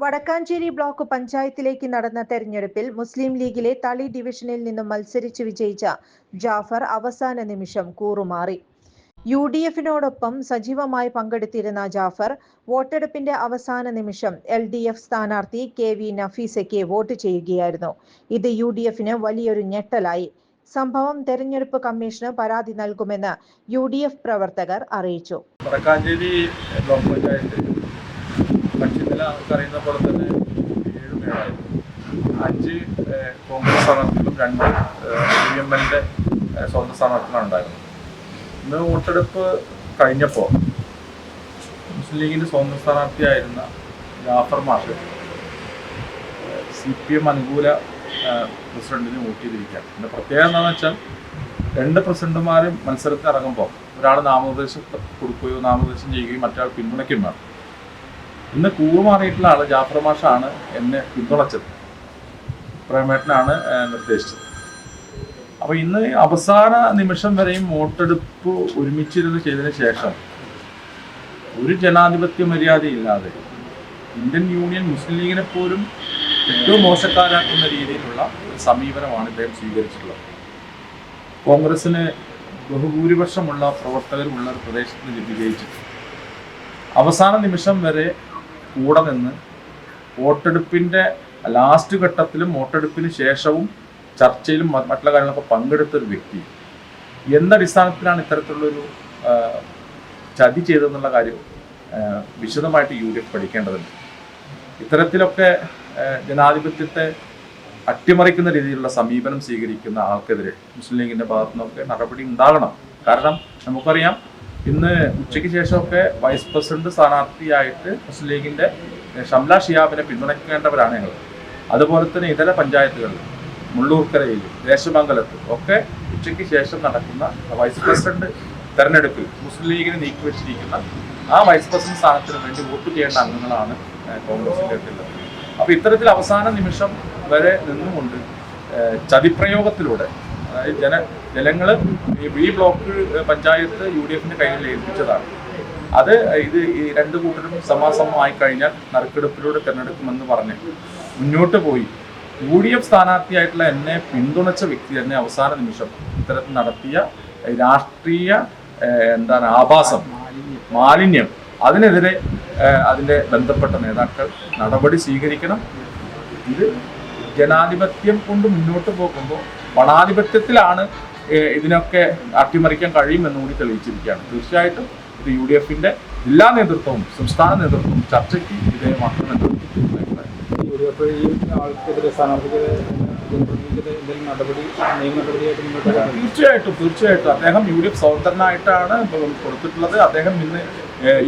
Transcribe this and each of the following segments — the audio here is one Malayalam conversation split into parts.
വടക്കാഞ്ചേരി ബ്ലോക്ക് പഞ്ചായത്തിലേക്ക് നടന്ന തെരഞ്ഞെടുപ്പിൽ മുസ്ലിം ലീഗിലെ തളി ഡിവിഷനിൽ നിന്നും മത്സരിച്ച് വിജയിച്ച ജാഫർ അവസാന നിമിഷം കൂറുമാറി. യു ഡി എഫിനോടൊപ്പം സജീവമായി പങ്കെടുത്തിരുന്ന ജാഫർ വോട്ടെടുപ്പിന്റെ അവസാന നിമിഷം എൽ ഡി എഫ് സ്ഥാനാർത്ഥി കെ വി നഫീസയ്ക്ക് വോട്ട് ചെയ്യുകയായിരുന്നു. ഇത് യു ഡി എഫിന് വലിയൊരു ഞെട്ടലായി. സംഭവം തെരഞ്ഞെടുപ്പ് കമ്മീഷന് പരാതി നൽകുമെന്ന് യു ഡി എഫ് പ്രവർത്തകർ അറിയിച്ചു. വടക്കാഞ്ചേരി ബ്ലോക്ക് പഞ്ചായത്ത് കക്ഷിനില നമുക്കറിയുന്ന പോലെ തന്നെ ഏഴ് മേളായിരുന്നു. അഞ്ച് കോൺഗ്രസ് സ്ഥാനാർത്ഥികളും രണ്ട് യു എം എല്ലിന്റെ സ്വന്തം സ്ഥാനാർത്ഥികളാണ് ഉണ്ടായിരുന്നത്. ഇന്ന് വോട്ടെടുപ്പ് കഴിഞ്ഞപ്പോൾ മുസ്ലിം ലീഗിന്റെ സ്വന്തം സ്ഥാനാർത്ഥിയായിരുന്ന ജാഫർ മാഷ് സി പി എം അനുകൂല പ്രസിഡന്റിന് വോട്ട് ചെയ്തിരിക്കുകയാണ്. എന്റെ പ്രത്യേകത എന്താണെന്ന് വെച്ചാൽ രണ്ട് പ്രസിഡന്റുമാരും മത്സരത്തിൽ ഇറങ്ങുമ്പോൾ ഒരാൾ നാമനിർദ്ദേശം കൊടുക്കുകയോ നാമനിർദ്ദേശം ചെയ്യുകയോ മറ്റൊരാൾ പിന്തുണയ്ക്കുകയും വേണം. ഇന്ന് കൂറുമാറിയിട്ടുള്ള ആൾ ജാഫർ മാഷാണ് എന്നെ പിന്തുണച്ചത്. പ്രേമേട്ടനാണ് നിർദ്ദേശിച്ചത്. അപ്പൊ ഇന്ന് അവസാന നിമിഷം വരെയും വോട്ടെടുപ്പ് ഒരുമിച്ചിരുന്ന് ചെയ്തതിന് ശേഷം ഒരു ജനാധിപത്യ മര്യാദയില്ലാതെ ഇന്ത്യൻ യൂണിയൻ മുസ്ലിം ലീഗിനെ പോലും ഏറ്റവും മോശക്കാരാക്കുന്ന രീതിയിലുള്ള ഒരു സമീപനമാണ് ഇദ്ദേഹം സ്വീകരിച്ചിട്ടുള്ളത്. കോൺഗ്രസിന് ബഹുഭൂരിപക്ഷമുള്ള പ്രവർത്തകരുമുള്ള ഒരു പ്രദേശത്ത് വിജയിച്ചിട്ടുണ്ട്. വിജയിച്ചിട്ട് അവസാന നിമിഷം വരെ കൂടെ നിന്ന് വോട്ടെടുപ്പിന്റെ ലാസ്റ്റ് ഘട്ടത്തിലും വോട്ടെടുപ്പിന് ശേഷവും ചർച്ചയിലും മറ്റുള്ള കാര്യങ്ങളൊക്കെ പങ്കെടുത്ത ഒരു വ്യക്തി. എന്ന അടിസ്ഥാനത്തിലാണ് ഇത്തരത്തിലുള്ളൊരു ചതി ചെയ്തതെന്നുള്ള കാര്യം വിശദമായിട്ട് യു ഡി എഫ് പഠിക്കേണ്ടതുണ്ട്. ഇത്തരത്തിലൊക്കെ ജനാധിപത്യത്തെ അട്ടിമറിക്കുന്ന രീതിയിലുള്ള സമീപനം സ്വീകരിക്കുന്ന ആൾക്കെതിരെ മുസ്ലിം ലീഗിന്റെ ഭാഗത്തു നിന്നൊക്കെ നടപടി ഉണ്ടാകണം. കാരണം നമുക്കറിയാം ഇന്ന് ഉച്ചയ്ക്ക് ശേഷമൊക്കെ വൈസ് പ്രസിഡന്റ് സ്ഥാനാർത്ഥിയായിട്ട് മുസ്ലിം ലീഗിന്റെ ഷംല ഷിയാബിനെ പിന്തുണയ്ക്കേണ്ടവരാണ് ഞങ്ങൾ. അതുപോലെ തന്നെ ഇതര പഞ്ചായത്തുകളിൽ മുള്ളൂർക്കരയിൽ ദേശമംഗലത്ത് ഒക്കെ ഉച്ചയ്ക്ക് ശേഷം നടക്കുന്ന വൈസ് പ്രസിഡന്റ് തെരഞ്ഞെടുപ്പിൽ മുസ്ലിം ലീഗിനെ നീക്കി നീക്കിവെച്ചിരിക്കുന്ന ആ വൈസ് പ്രസിഡന്റ് സ്ഥാനത്തിന് വേണ്ടി വോട്ട് ചെയ്യേണ്ട അംഗങ്ങളാണ് കോൺഗ്രസിന്റെ ഉള്ളത്. അപ്പൊ ഇത്തരത്തിൽ അവസാന നിമിഷം വരെ നിന്നുകൊണ്ട് ചതിപ്രയോഗത്തിലൂടെ അതായത് ജന ജനങ്ങൾ ഈ ബ്ലോക്ക് പഞ്ചായത്ത് യു ഡി എഫിന്റെ കയ്യിൽ ഏൽപ്പിച്ചതാണ്. അത് ഇത് ഈ രണ്ട് കൂട്ടരും സമാസമമായി കഴിഞ്ഞാൽ നറുക്കെടുപ്പിലൂടെ തിരഞ്ഞെടുക്കുമെന്ന് പറഞ്ഞ് മുന്നോട്ട് പോയി. യു ഡി എഫ് സ്ഥാനാർത്ഥിയായിട്ടുള്ള എന്നെ പിന്തുണച്ച വ്യക്തി തന്നെ അവസാന നിമിഷം ഇത്തരത്തിൽ നടത്തിയ രാഷ്ട്രീയ എന്താണ് ആഭാസം മാലിന്യം അതിനെതിരെ അതിന്റെ ബന്ധപ്പെട്ട നേതാക്കൾ നടപടി സ്വീകരിക്കണം. ഇത് ജനാധിപത്യം കൊണ്ട് മുന്നോട്ട് പോകുമ്പോൾ പണാധിപത്യത്തിലാണ് ഏഹ്, ഇതിനൊക്കെ അട്ടിമറിക്കാൻ കഴിയുമെന്ന് കൂടി തെളിയിച്ചിരിക്കുകയാണ്. തീർച്ചയായിട്ടും ഇത് യു ഡി എഫിന്റെ ജില്ലാ നേതൃത്വവും സംസ്ഥാന നേതൃത്വവും ചർച്ചയ്ക്ക് വിധേയമാക്കുമെന്ന് യു ഡി എഫ് ഈ ആൾക്കെതിരെ സ്ഥാനാർത്ഥിക്കെതിരെ തീർച്ചയായിട്ടും തീർച്ചയായിട്ടും. അദ്ദേഹം യു ഡി എഫ് സ്വതന്ത്രനായിട്ടാണ് കൊടുത്തിട്ടുള്ളത്. അദ്ദേഹം ഇന്ന്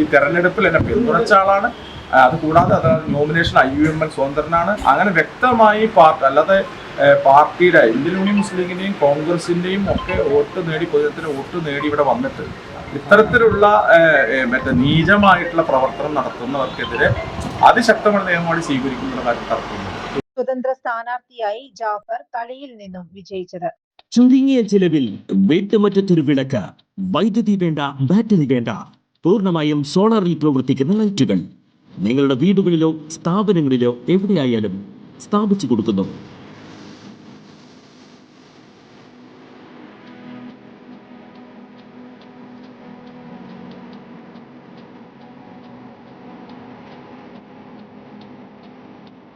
ഈ തെരഞ്ഞെടുപ്പിൽ എന്നെ പിന്തുണച്ച ആളാണ്. അതുകൂടാതെ അത് nomination I U M L സ്വതന്ത്രനാണ്. അങ്ങനെ വ്യക്തമായി പാർട്ടി അല്ലാതെ പാർട്ടിയുടെ ഇന്ത്യൻ യൂണിയൻ മുസ്ലിം ലീഗിന്റെയും കോൺഗ്രസിന്റെയും ഒക്കെ വോട്ട് നേടി പൊതുജനത്തിന് വോട്ട് നേടി ഇവിടെ വന്നിട്ട് ഇത്തരത്തിലുള്ള മറ്റേ നീചമായിട്ടുള്ള പ്രവർത്തനം നടത്തുന്നവർക്കെതിരെ അതിശക്തമായ നിയമമാണ് സ്വീകരിക്കുന്നുള്ള കാര്യം തർക്കമുണ്ട് സ്വതന്ത്ര സ്ഥാനാർത്ഥിയായി ജാഫർ തളിയിൽ നിന്നും വിജയിച്ചത്. ചുരുങ്ങിയ ചിലവിൽ വീട്ടുമുറ്റത്തൊരു വിളക്ക് വൈദ്യുതി വേണ്ട ബാറ്ററി വേണ്ട പൂർണമായും സോളാറിൽ പ്രവർത്തിക്കുന്ന ലൈറ്റുകൾ. നിങ്ങളുടെ വീടുകളിലോ സ്ഥാപനങ്ങളിലോ എവിടെയായാലും സ്ഥാപിച്ചു കൊടുക്കുന്നു.